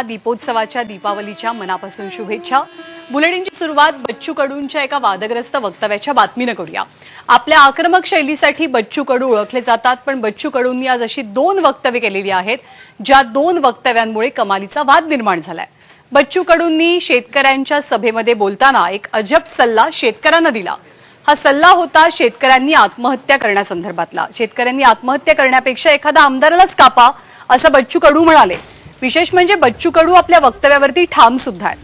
दीपोत्सवाच्या दीपावलीच्या मनापासून शुभेच्छा. बुलेटिनची सुरुवात बच्चू कडूंच्या एका वादग्रस्त वक्तव्याच्या बातमीनं करूया. आपल्या आक्रमक शैलीसाठी बच्चू कडू ओळखले जातात पण बच्चू कडूंनी आज अशी दोन वक्तव्य केलेली आहेत ज्या दोन वक्तव्यांमुळे कमालीचा वाद निर्माण झालाय. बच्चू कडूंनी शेतकऱ्यांच्या सभेमध्ये बोलताना एक अजब सल्ला शेतकऱ्यांना दिला. हा सल्ला होता शेतकऱ्यांनी आत्महत्या करण्यासंदर्भातला. शेतकऱ्यांनी आत्महत्या करण्यापेक्षा एखादा आमदारालाच कापा असं बच्चू कडू म्हणाले. विशेष म्हणजे बच्चू कडू आपल्या वक्तव्यावरती ठाम सुद्धा आहेत.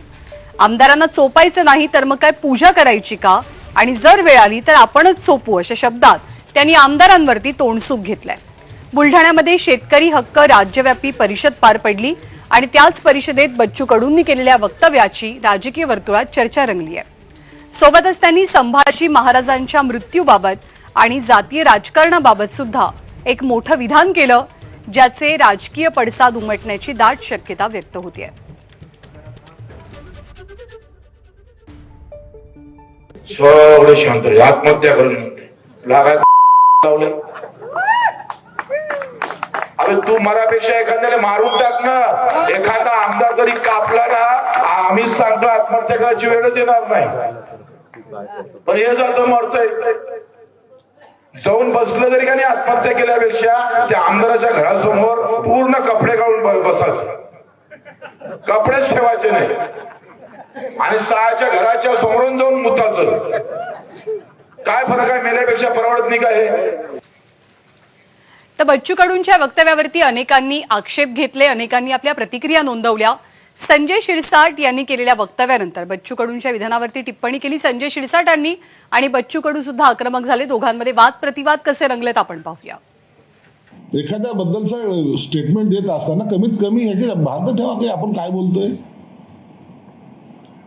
आमदारांना चोपायचं नाही तर मग काय पूजा करायची का? आणि जर वेळ आली तर आपणच चोपू अशा शब्दात त्यांनी आमदारांवरती तोंडसूक घेतलाय. बुलढाण्यामध्ये शेतकरी हक्क राज्यव्यापी परिषद पार पडली आणि त्याच परिषदेत बच्चू कडूंनी केलेल्या वक्तव्याची राजकीय वर्तुळात चर्चा रंगली आहे. सोबतच त्यांनी संभाजी महाराजांच्या मृत्यूबाबत आणि जातीय राजकारणाबाबत सुद्धा एक मोठं विधान केलं ज्याचे राजकीय पडसाद उमटण्याची दाट शक्यता व्यक्त होतीये. सगळे शांत आत्महत्या करून लागाय अरे तू मरापेक्षा एखाद्याला मारून टाक ना. एखादा आमदार जरी कापला ना आम्हीच सांगतो आत्महत्या करायची वेळच येणार नाही. पण हे जातं मरतय. जाऊन बसलं जरी का नाही आत्महत्या केल्यापेक्षा त्या आमदाराच्या घरासमोर पूर्ण कपडे काढून बसायचे बसायचं. कपडेच ठेवायचे नाही. आणि सहाच्या घराच्या समोरून जाऊन मुताचं. काय फरक आहे? मेल्यापेक्षा परवडत नाही का हे? तर बच्चू कडूंच्या वक्तव्यावरती अनेकांनी आक्षेप घेतले अनेकांनी आपल्या प्रतिक्रिया नोंदवल्या. संजय शिरसाट यांनी केलेल्या वक्तव्यानंतर बच्चू कडूंच्या विधानावरती टिप्पणी केली. संजय शिरसाटांनी आणि बच्चू कडू सुद्धा आक्रमक झाले. दोघांमध्ये वाद प्रतिवाद कसे रंगलेत आपण पाहूया. एखाद्या बद्दलचं स्टेटमेंट देत असताना कमीत कमी ह्याचे भान ठेवा की आपण काय बोलतोय.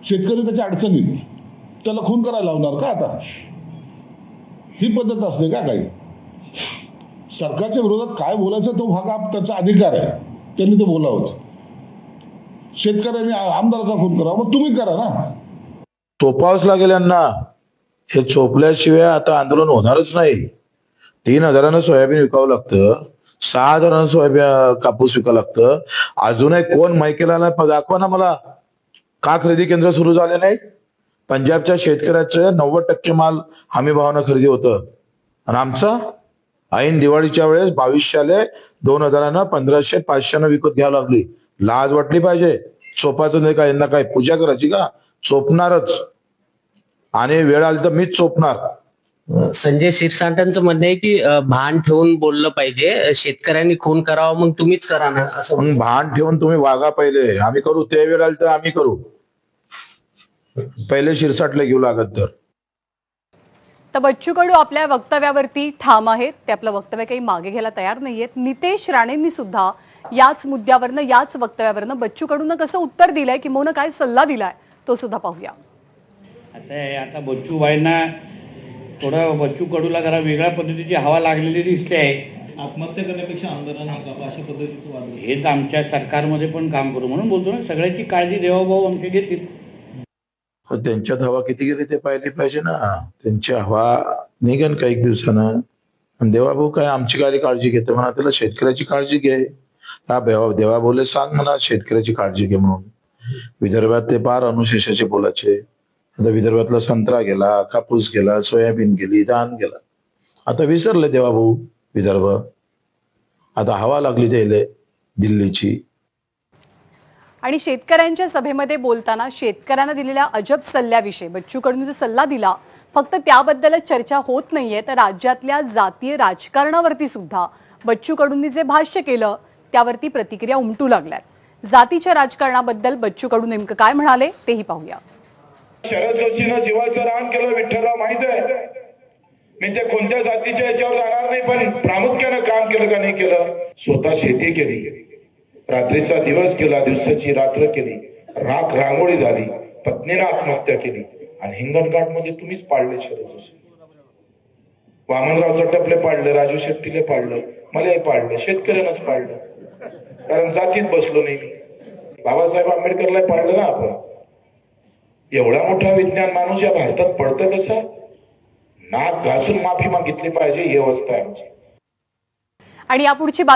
शेतकरी त्याच्या अडचणीत. त्याला खून करायला लावणार का आता? ही पद्धत असते का काही? सरकारच्या विरोधात काय बोलायचं तो भाग त्याचा अधिकार आहे. त्यांनी ते बोलावंच. शेतकऱ्यांनी आमदाराचा खून करा. मग तुम्ही करा ना. चोपावंच लागेल यांना. हे चोपल्याशिवाय आता आंदोलन होणारच नाही. तीन हजारानं सोयाबीन विकावं लागतं. सहा हजारानं सोयाबीन कापूस विकावं लागतं. अजूनही कोण माहितीला दाखवा ना मला. का खरेदी केंद्र सुरू झाले नाही? पंजाबच्या शेतकऱ्याचं नव्वद टक्के माल हमी भावानं खरेदी होतं. आणि आमचा? ऐन दिवाळीच्या वेळेस बावीसशेले दोन हजारानं पंधराशे पाचशेनं विकत घ्यावं लागली. लाज वाटली पाहिजे. चोपायचं नाही का यांना काय पूजा करायची का? चोपणारच. आणि वेळ आली तर मीच चोपणार. संजय शिरसाटांचं म्हणणं आहे की भान ठेवून बोललं पाहिजे. शेतकऱ्यांनी खून करावा मग तुम्हीच करा ना असं म्हणून भान ठेवून तुम्ही वागा पहिले. आम्ही करू ते वेळ आली तर आम्ही करू. पहिले शिरसाटले घेऊ लागत तर. तर बच्चू कडू आपल्या वक्तव्यावरती ठाम आहेत. ते आपलं वक्तव्य काही मागे घ्यायला तयार नाहीयेत. नितेश राणेंनी सुद्धा याच मुद्द्यावरनं याच वक्तव्यावरनं बच्चू कडूंना कसं उत्तर दिलंय किंवा काय सल्ला दिलाय तो सुद्धा पाहूया. असं आहे आता बच्चूबाईंना थोडं बच्चू कडूला जरा वेगळ्या पद्धतीची हवा लागलेली दिसते आहे. आत्महत्या करण्यापेक्षा आमदारांना कापा अशा पद्धतीचं वाद. हेच आमच्या सरकारमध्ये पण काम करू म्हणून बोलतो ना सगळ्याची काळजी देवाभाऊ आमचे घेतील. पण त्यांच्यात हवा किती गेली ते पाहिली पाहिजे ना. त्यांची हवा निघेन काही दिवसानं. आणि देवाभाऊ काय आमची काय काळजी घेते म्हणा त्याला शेतकऱ्याची काळजी घे. हा देवा देवा बोले सांग म्हणा शेतकऱ्याची काळजी घे म्हणून. विदर्भात ते पार अनुशेषाचे बोलाचे आता विदर्भातला संत्रा गेला कापूस गेला सोयाबीन गेली धान गेला. आता विसरले देवाभाऊ विदर्भ. आता हवा लागली त्याले दिल्लीची. आणि शेतकऱ्यांच्या सभेमध्ये बोलताना शेतकऱ्यांना दिलेल्या अजब सल्ल्याविषयी बच्चू कडून जो सल्ला दिला फक्त त्याबद्दलच चर्चा होत नाहीये तर राज्यातल्या जातीय राजकारणावरती सुद्धा बच्चू कडूंनी जे भाष्य केलं त्यावरती प्रतिक्रिया उमटू लागल्यात. जातीच्या राजकारणाबद्दल बच्चू कडू नेमकं काय म्हणाले तेही पाहूया. शरद जोशीनं जीवाचं रान केलं विठ्ठलराव माहीत आहे. मी ते कोणत्या जातीच्या याच्यावर जाणार नाही पण प्रामुख्यानं काम केलं का नाही केलं स्वतः शेती केली. रात्रीचा दिवस केला दिवसाची रात्र केली. राख रांगोळी झाली पत्नीनं आत्महत्या केली. आणि हिंगणघाटमध्ये तुम्हीच पाळले शरद जोशी. वामनराव चटपले पाडलं राजू शेट्टीले पाडलं मलाही पाडलं शेतकऱ्यांनाच पाडलं कारण जातीत बसलो नाही मी. बाबासाहेब आंबेडकरला पडलं ना आपण. एवढा मोठा विज्ञान माणूस या भारतात पडतं कसा? नाक घासून माफी मागितली पाहिजे ही अवस्था आहे आमची. आणि यापुढची बातमी